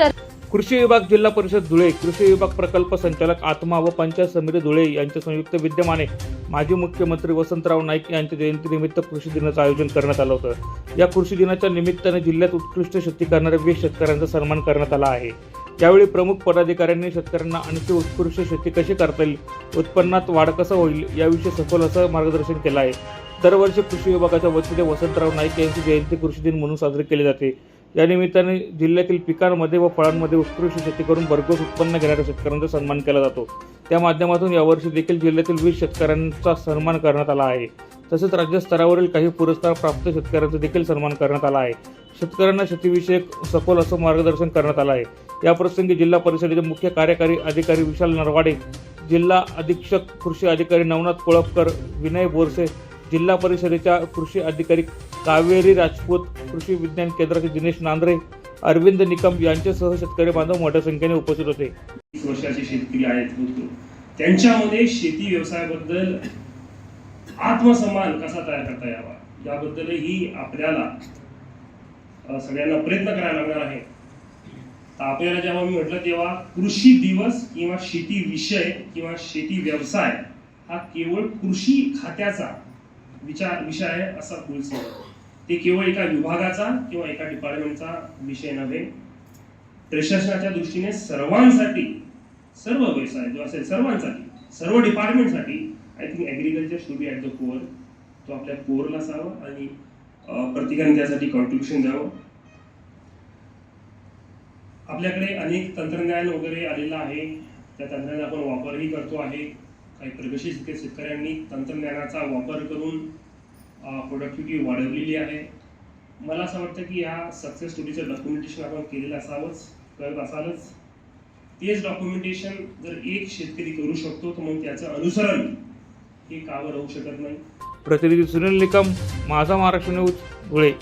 Sir. कृषी विभाग जिल्हा परिषद धुळे कृषी विभाग प्रकल्प संचालक आत्मा व पंचायत समिती धुळे यांच्या संयुक्त विद्यमाने माजी मुख्यमंत्री वसंतराव नाईक यांच्या जयंतीनिमित्त कृषी दिनाचं आयोजन करण्यात आलं होतं. या कृषी दिनाच्या निमित्ताने जिल्ह्यात उत्कृष्ट शेती करणाऱ्या वीस शेतकऱ्यांचा सन्मान करण्यात आला आहे. यावेळी प्रमुख पदाधिकाऱ्यांनी शेतकऱ्यांना आणखी उत्कृष्ट शेती कशी करता येईल उत्पन्नात वाढ कसं होईल याविषयी सखोल असं मार्गदर्शन केलं आहे. दरवर्षी कृषी विभागाच्या वतीने वसंतराव नाईक यांची जयंती कृषी दिन म्हणून साजरी केली जाते. या निमित्ताने जिल्ह्यातील पिकांमध्ये व फळांमध्ये उत्कृष्ट शेती करून भरघोस उत्पन्न घेणाऱ्या शेतकऱ्यांचा सन्मान केला जातो. त्या माध्यमातून यावर्षी देखील जिल्ह्यातील वीस शेतकऱ्यांचा सन्मान करण्यात आला आहे. तसेच राज्यस्तरावरील काही पुरस्कार प्राप्त शेतकऱ्यांचा देखील सन्मान करण्यात आला आहे. शेतकऱ्यांना शेतीविषयक सखोल असं मार्गदर्शन करण्यात आलं आहे. याप्रसंगी जिल्हा परिषदेचे मुख्य कार्यकारी अधिकारी विशाल नरवाडे जिल्हा अधीक्षक कृषी अधिकारी नवनाथ कोळपकर विनय बोरसे जिल्हा परिषदेच्या कृषी अधिकारी कावेरी राजपूत कृषी विज्ञान केंद्राचे दिनेश नांद्रे अरविंद निकम यांच्यासह शेतकरी बांधव मोठ्या संख्येने उपस्थित होते. वर्षाचे शेतकरी आहेत त्यांच्यामध्ये शेती व्यवसायाबद्दल आत्मसन्मान कसा तयार करता यावा याबद्दलही आपल्याला सगळ्यांना प्रयत्न करायला लागणार आहे. तर आपल्याला जेव्हा मी म्हटलं तेव्हा कृषी दिवस किंवा शेती विषय किंवा शेती व्यवसाय हा केवळ कृषी खात्याचा विचार विषय आहे असा भूल समज ते केवळ एका विभागाचा किंवा एका डिपार्टमेंटचा विषय नव्हे. प्रशासनाच्या दृष्टीने सर्वांसाठी सर्व व्यवसाय जो असेल सर्वांसाठी सर्व डिपार्टमेंटसाठी I think agriculture should be at the core तो आपल्या कोअरला असावा आणि प्रत्येकाने त्यासाठी कॉन्ट्रीब्युशन द्यावं. आपल्याकडे अनेक तंत्रज्ञान वगैरे आलेलं आहे. त्या तंत्रज्ञान आपण वापरही करतो आहे. काही प्रगतशील शेतकऱ्यांनी तंत्रज्ञानाचा वापर करून प्रोडक्टिव्हिटी वाढवलेली आहे. मला असं वाटतं की या सक्सेस स्टोरीचं डॉक्युमेंटेशन आपण केलेलं असावंच करत असालच. तेच डॉक्युमेंटेशन जर एक शेतकरी करू शकतो तर मग त्याचं अनुसरण हे कावर राहू शकत नाही. प्रतिनिधी सुनील निकम माझा महाराष्ट्र न्यूज धुळे.